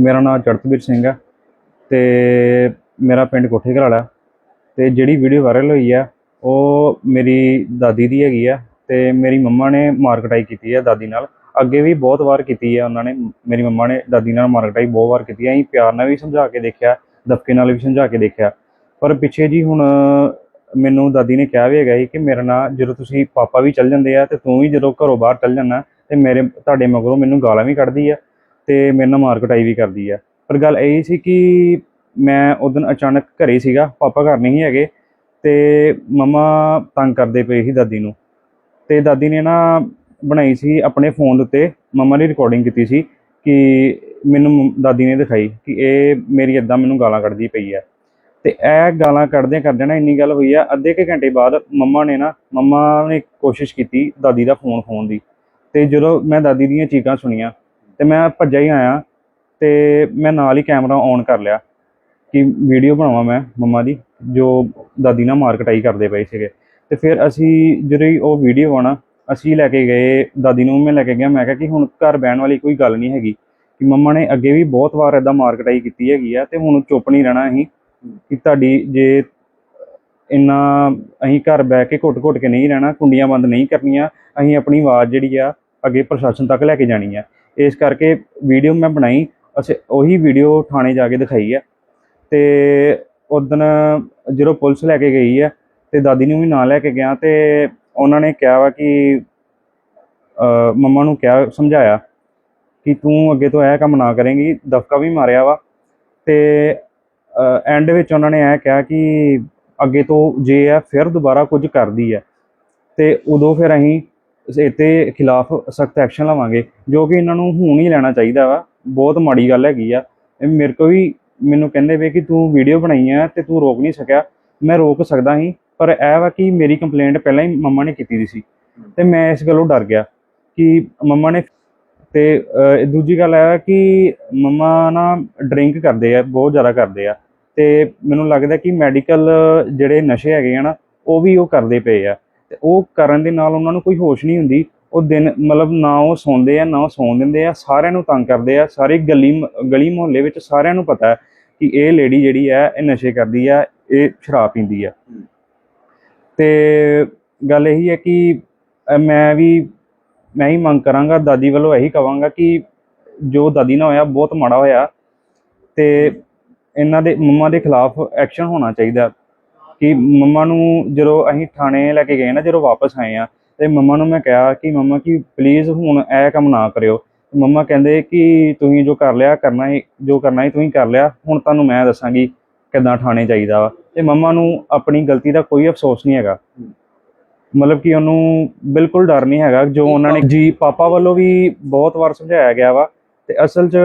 ਮੇਰਾ ਨਾਮ ਚੜਤਵੀਰ ਸਿੰਘ ਹੈ ਤੇ ਮੇਰਾ ਪਿੰਡ ਕੋਠੇ ਘਰਾਲਾ ਤੇ ਜਿਹੜੀ ਵੀਡੀਓ ਵਾਇਰਲ ਹੋਈ ਆ, ਉਹ ਮੇਰੀ ਦਾਦੀ ਦੀ ਹੈਗੀ ਆ ਤੇ ਮੇਰੀ ਮੰਮਾ ਨੇ ਮਾਰਕਟਾਈ ਕੀਤੀ ਆ ਦਾਦੀ ਨਾਲ। ਅੱਗੇ ਵੀ ਬਹੁਤ ਵਾਰ ਕੀਤੀ ਆ ਉਹਨਾਂ ਨੇ, ਮੇਰੀ ਮੰਮਾ ਨੇ ਦਾਦੀ ਨਾਲ ਮਾਰਕਟਾਈ ਬਹੁਤ ਵਾਰ ਕੀਤੀ ਆ। ਅਸੀਂ ਪਿਆਰ ਨਾਲ ਵੀ ਸਮਝਾ ਕੇ ਦੇਖਿਆ, ਦਬਕੇ ਨਾਲ ਵੀ ਸਮਝਾ ਕੇ ਦੇਖਿਆ। ਪਰ ਪਿੱਛੇ ਜੀ ਹੁਣ ਮੈਨੂੰ ਦਾਦੀ ਨੇ ਕਿਹਾ ਵੀ ਹੈਗਾ ਸੀ ਕਿ ਮੇਰੇ ਨਾਲ ਜਦੋਂ ਤੁਸੀਂ ਪਾਪਾ ਵੀ ਚੱਲ ਜਾਂਦੇ ਆ ਤੇ ਤੂੰ ਵੀ ਜਦੋਂ ਘਰੋਂ ਬਾਹਰ ਚੱਲ ਜਾਂਦਾ ਤੇ ਮੇਰੇ, ਤੁਹਾਡੇ ਮਗਰੋਂ ਮੈਨੂੰ ਗਾਲਾਂ ਵੀ ਕੱਢਦੀ ਆ। ਤੇ ਮੇਰੇ ਨਾਲ ਮਾਰਕਟਾਈ ਵੀ ਕਰਦੀ ਆ। ਪਰ ਗੱਲ ਇਹ ਸੀ ਕਿ ਮੈਂ ਉਦੋਂ ਅਚਾਨਕ ਘਰੇ ਸੀਗਾ, ਪਾਪਾ ਘਰ ਨਹੀਂ ਹੈਗੇ, ਤੇ ਮਮਾ ਤੰਗ ਕਰਦੇ ਪਏ ਸੀ ਦਾਦੀ ਨੂੰ। ਤੇ ਦਾਦੀ ਨੇ ਨਾ ਬਣਾਈ ਸੀ ਆਪਣੇ ਫੋਨ ਦੇ ਉੱਤੇ, ਮਮਾ ਨੇ ਰਿਕਾਰਡਿੰਗ ਕੀਤੀ ਸੀ ਕਿ ਮੈਨੂੰ ਮੰਮ- ਦਾਦੀ ਨੇ ਦਿਖਾਈ ਕਿ ਇਹ ਮੇਰੀ ਇਦਾਂ ਮੈਨੂੰ ਗਾਲਾਂ ਕੱਢਦੀ ਪਈ ਆ। ਤੇ ਇਹ ਗਾਲਾਂ ਕੱਢਦੇ ਕਰਦੇ ਨਾ ਇੰਨੀ ਗੱਲ ਹੋਈ ਆ, ਅੱਧੇ ਕੁ ਘੰਟੇ ਬਾਅਦ ਮੰਮਾ ਨੇ ਨਾ, ਮੰਮਾ ਨੇ ਕੋਸ਼ਿਸ਼ ਕੀਤੀ ਦਾਦੀ ਦਾ ਫੋਨ ਖੋਣ ਦੀ। ਤੇ ਜਦੋਂ ਮੈਂ ਦਾਦੀ ਦੀਆਂ ਚੀਕਾਂ ਸੁਣੀਆਂ ਤੇ ਮੈਂ ਭੱਜਿਆ ਹੀ ਆਇਆ ਤੇ ਮੈਂ ਨਾਲ ਹੀ ਕੈਮਰਾ ਔਨ ਕਰ ਲਿਆ ਕਿ ਵੀਡੀਓ ਬਣਾਵਾਂ ਮੈਂ ਮੰਮਾ ਦੀ, ਜੋ ਦਾਦੀ ਨਾਲ ਮਾਰ ਕਟਾਈ ਕਰਦੇ ਪਏ ਸੀਗੇ। ਤੇ ਫਿਰ ਅਸੀਂ ਜਿਹੜੀ ਉਹ ਵੀਡੀਓ ਆਣਾ ਅਸੀਂ ਲੈ ਕੇ ਗਏ, ਦਾਦੀ ਨੂੰ ਮੈਂ ਲੈ ਕੇ ਗਿਆ, ਮੈਂ ਕਿਹਾ ਕਿ ਹੁਣ ਘਰ ਬਹਿਣ ਵਾਲੀ ਕੋਈ ਗੱਲ ਨਹੀਂ ਹੈਗੀ, ਕਿ ਮੰਮਾ ਨੇ ਅੱਗੇ ਵੀ ਬਹੁਤ ਵਾਰ ਇਦਾਂ ਮਾਰਕਟਾਈ ਕੀਤੀ ਹੈਗੀ ਆ ਤੇ ਹੁਣ ਚੁੱਪ ਨਹੀਂ ਰਹਿਣਾ ਅਸੀਂ, ਕਿ ਤੁਹਾਡੀ ਜੇ ਇੰਨਾ ਅਸੀਂ ਘਰ ਬਹਿ ਕੇ ਘੁੱਟ-ਘੁੱਟ ਕੇ ਨਹੀਂ ਰਹਿਣਾ, ਕੁੰਡੀਆਂ ਬੰਦ ਨਹੀਂ ਕਰਨੀਆਂ, ਅਸੀਂ ਆਪਣੀ ਆਵਾਜ਼ ਜਿਹੜੀ ਆ ਅੱਗੇ ਪ੍ਰਸ਼ਾਸਨ ਤੱਕ ਲੈ ਕੇ ਜਾਣੀ ਆ। ਇਸ ਕਰਕੇ ਵੀਡੀਓ ਮੈਂ ਬਣਾਈ ਅਸੀਂ ਉਹੀ ਵੀਡੀਓ ਥਾਣੇ ਜਾ ਕੇ ਦਿਖਾਈ ਆ। ਤੇ ਉਦੋਂ ਜਦੋਂ ਪੁਲਿਸ ਲੈ ਕੇ ਗਈ ਆ, ਤੇ ਦਾਦੀ ਨੂੰ ਵੀ ਨਾਲ ਲੈ ਕੇ ਗਿਆ, ਤੇ ਉਹਨਾਂ ਨੇ ਕਿਹਾ ਵਾ ਕਿ ਮੰਮਾ ਨੂੰ ਕਿਹਾ, ਸਮਝਾਇਆ ਕਿ ਤੂੰ ਅੱਗੇ ਤੋਂ ਇਹ ਕੰਮ ਨਾ ਕਰੇਂਗੀ, ਦਫਕਾ ਵੀ ਮਾਰਿਆ ਵਾ। ਤੇ ਐਂਡ ਵਿੱਚ ਉਹਨਾਂ ਨੇ ਇਹ ਕਿਹਾ ਕਿ ਅੱਗੇ ਤੋਂ ਜੇ ਇਹ ਫਿਰ ਦੁਬਾਰਾ ਕੁਝ ਕਰਦੀ ਹੈ ਤੇ ਉਦੋਂ ਫਿਰ ਅਸੀਂ ਇਸ ਖਿਲਾਫ ਸਖਤ ਐਕਸ਼ਨ ਲਵਾਂਗੇ, ਜੋ ਕਿ ਇਹਨਾਂ ਨੂੰ ਹੁਣ ਹੀ ਲੈਣਾ ਚਾਹੀਦਾ ਵਾ। ਬਹੁਤ ਮਾੜੀ ਗੱਲ ਹੈਗੀ ਆ। ਮੇਰੇ ਕੋ ਵੀ ਮੈਨੂੰ ਕਹਿੰਦੇ ਵੇ ਕਿ ਤੂੰ ਵੀਡੀਓ ਬਣਾਈ ਆ ਤੇ ਤੂੰ ਰੋਕ ਨਹੀਂ ਸਕਿਆ। ਮੈਂ ਰੋਕ ਸਕਦਾ ਸੀ, ਪਰ ਇਹ ਵਾ ਕਿ ਮੇਰੀ ਕੰਪਲੇਂਟ ਪਹਿਲਾਂ ਹੀ ਮੰਮਾ ਨੇ ਕੀਤੀ ਦੀ ਸੀ। ਤੇ ਮੈਂ ਇਸ ਗੱਲੋਂ ਡਰ ਗਿਆ ਕਿ ਮੰਮਾ ਨੇ ਤੇ ਦੂਜੀ ਗੱਲ ਇਹ ਹੈ ਕਿ ਮੰਮਾ ਨਾ ਡਰਿੰਕ ਕਰਦੇ ਆ, ਬਹੁਤ ਜ਼ਿਆਦਾ ਕਰਦੇ ਆ। ਤੇ ਮੈਨੂੰ ਲੱਗਦਾ ਕਿ ਮੈਡੀਕਲ ਜਿਹੜੇ ਨਸ਼ੇ ਹੈਗੇ ਆ ਨਾ, ਉਹ ਵੀ ਉਹ ਕਰਦੇ ਪਏ ਆ। ਤੇ ਉਹ ਕਰਨ ਦੇ ਨਾਲ ਉਹਨਾਂ ਨੂੰ ਕੋਈ ਹੋਸ਼ ਨਹੀਂ ਹੁੰਦੀ। ਉਹ ਦਿਨ ਮਤਲਬ ਨਾ ਉਹ ਸੌਂਦੇ ਆ ਨਾ ਉਹ ਸੌਣ ਦਿੰਦੇ ਆ ਸਾਰਿਆਂ ਨੂੰ ਤੰਗ ਕਰਦੇ ਆ। ਸਾਰੀ ਗਲੀ ਗਲੀ ਮੁਹੱਲੇ ਵਿੱਚ ਸਾਰਿਆਂ ਨੂੰ ਪਤਾ ਹੈ ਕਿ ਇਹ ਲੇਡੀ ਜਿਹੜੀ ਹੈ ਇਹ ਨਸ਼ੇ ਕਰਦੀ ਆ ਇਹ ਸ਼ਰਾਬ ਪੀਂਦੀ ਆ। ਤੇ ਗੱਲ ਇਹੀ ਹੈ ਕਿ ਮੈਂ ਵੀ ਮੈਂ ਹੀ ਮੰਗ ਕਰਾਂਗਾ ਦਾਦੀ ਵੱਲੋਂ ਇਹੀ ਕਵਾਂਗਾ ਕਿ ਜੋ ਦਾਦੀ ਨਾਲ ਹੋਇਆ ਬਹੁਤ ਮਾੜਾ ਹੋਇਆ। ਤੇ ਇਹਨਾਂ ਦੇ ਮੰਮਾ ਦੇ ਖਿਲਾਫ ਐਕਸ਼ਨ ਹੋਣਾ ਚਾਹੀਦਾ। ਕਿ ਮੰਮਾ ਨੂੰ ਜਦੋਂ ਅਸੀਂ ਥਾਣੇ ਲੈ ਕੇ ਗਏ ਨਾ ਜਦੋਂ ਵਾਪਸ ਆਏ ਆ ਤੇ ਮੰਮਾ ਨੂੰ ਮੈਂ ਕਿਹਾ ਕਿ ਮੰਮਾ ਕਿ ਪਲੀਜ਼ ਹੁਣ ਇਹ ਕੰਮ ਨਾ ਕਰਿਓ। ਮੰਮਾ ਕਹਿੰਦੇ ਕਿ ਤੁਸੀਂ ਜੋ ਕਰ ਲਿਆ ਕਰਨਾ ਹੀ ਜੋ ਕਰਨਾ ਹੀ ਤੁਸੀਂ ਕਰ ਲਿਆ ਹੁਣ ਤੁਹਾਨੂੰ ਮੈਂ ਦੱਸਾਂਗੀ ਕਿੱਦਾਂ ਥਾਣੇ ਚਾਹੀਦਾ ਵਾ। ਤੇ ਮੰਮਾ ਨੂੰ ਆਪਣੀ ਗਲਤੀ ਦਾ ਕੋਈ ਅਫਸੋਸ ਨਹੀਂ ਹੈਗਾ। ਮਤਲਬ ਕਿ ਉਹਨੂੰ ਬਿਲਕੁਲ ਡਰ ਨਹੀਂ ਹੈਗਾ ਜੋ ਉਹਨਾਂ ਨੇ ਜੀ ਪਾਪਾ ਵੱਲੋਂ ਵੀ ਬਹੁਤ ਵਾਰ ਸਮਝਾਇਆ ਗਿਆ ਵਾ ਤੇ ਅਸਲ 'ਚ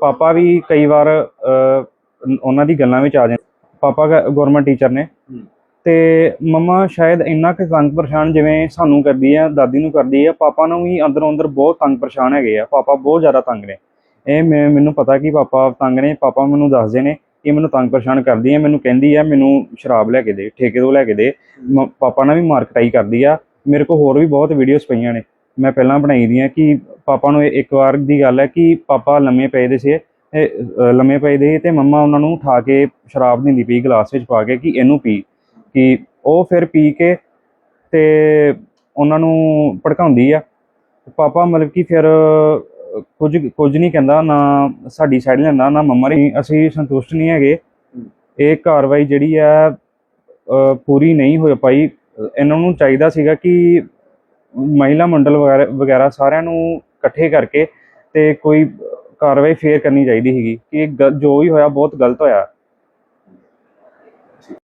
ਪਾਪਾ ਵੀ ਕਈ ਵਾਰ ਉਹਨਾਂ ਦੀ ਗੱਲਾਂ ਵਿੱਚ ਆ ਜਾਂਦੇ ਪਾਪਾ ਗਵਰਨਮੈਂਟ ਟੀਚਰ ਨੇ। ਤੇ ਮੰਮਾ ਸ਼ਾਇਦ ਇੰਨਾ ਕੁ ਤੰਗ ਪਰੇਸ਼ਾਨ ਜਿਵੇਂ ਸਾਨੂੰ ਕਰਦੀ ਆ ਦਾਦੀ ਨੂੰ ਕਰਦੀ ਆ ਪਾਪਾ ਨੂੰ ਵੀ ਅੰਦਰੋਂ ਅੰਦਰ ਬਹੁਤ ਤੰਗ ਪਰੇਸ਼ਾਨ ਹੈਗੇ ਆ। ਪਾਪਾ ਬਹੁਤ ਜ਼ਿਆਦਾ ਤੰਗ ਨੇ। ਇਹ ਮੈਂ- ਮੈਨੂੰ ਪਤਾ ਕਿ ਪਾਪਾ ਤੰਗ ਨੇ ਪਾਪਾ ਮੈਨੂੰ ਦੱਸਦੇ ਨੇ ਕਿ ਮੈਨੂੰ ਤੰਗ ਪਰੇਸ਼ਾਨ ਕਰਦੀ ਆ ਮੈਨੂੰ ਕਹਿੰਦੀ ਆ ਮੈਨੂੰ ਸ਼ਰਾਬ ਲੈ ਕੇ ਦੇ ਠੇਕੇ ਤੋਂ ਲੈ ਕੇ ਦੇ। ਪਾਪਾ ਨਾਲ ਵੀ ਮਾਰਕਟਾਈ ਕਰਦੀ ਆ। ਮੇਰੇ ਕੋਲ ਹੋਰ ਵੀ ਬਹੁਤ ਵੀਡੀਓਜ਼ ਪਈਆਂ ਨੇ। ਮੈਂ ਪਹਿਲਾਂ ਬਣਾਈ ਦੀਆਂ ਕਿ ਪਾਪਾ ਨੂੰ ਇੱਕ ਵਾਰ ਦੀ ਗੱਲ ਹੈ ਕਿ ਪਾਪਾ ਲੰਮੇ ਪਏ ਦੇ ਸੀ। ਲੰਮੇ ਪਏ ਦੇ ਸੀ ਤੇ ਮੰਮਾ ਉਹਨਾਂ ਨੂੰ ਉਠਾ ਕੇ ਸ਼ਰਾਬ ਦਿੰਦੀ ਪਈ ਗਲਾਸ ਵਿੱਚ ਪਾ ਕੇ ਕਿ ਇਹਨੂੰ ਪੀ, ਕਿ ਉਹ ਫਿਰ ਪੀ ਕੇ ਤੇ ਉਹਨਾਂ ਨੂੰ ਭੜਕਾਉਂਦੀ ਆ। ਪਾਪਾ ਮਤਲਬ ਕਿ ਫਿਰ ਕੁਝ ਕੁਝ ਨਹੀਂ ਕਹਿੰਦਾ, ਨਾ ਸਾਡੀ ਸਾਈਡ ਲੈਂਦਾ, ਨਾ ਮੰਮਾ ਦੀ ਅਸੀਂ ਸੰਤੁਸ਼ਟ ਨਹੀਂ ਹੈਗੇ। ਇਹ ਕਾਰਵਾਈ ਜਿਹੜੀ ਆ ਪੂਰੀ ਨਹੀਂ ਹੋ ਪਾਈ। ਇਹਨਾਂ ਨੂੰ ਚਾਹੀਦਾ ਸੀਗਾ ਕਿ ਮਹਿਲਾ ਮੰਡਲ ਵਗੈਰਾ ਵਗੈਰਾ ਸਾਰਿਆਂ ਨੂੰ ਇਕੱਠੇ ਕਰਕੇ ਤੇ ਕੋਈ ਕਾਰਵਾਈ ਫੇਰ ਕਰਨੀ ਚਾਹੀਦੀ ਸੀਗੀ ਕਿ ਇਹ ਗਲ- ਜੋ ਵੀ ਹੋਇਆ ਬਹੁਤ ਗਲਤ ਹੋਇਆ।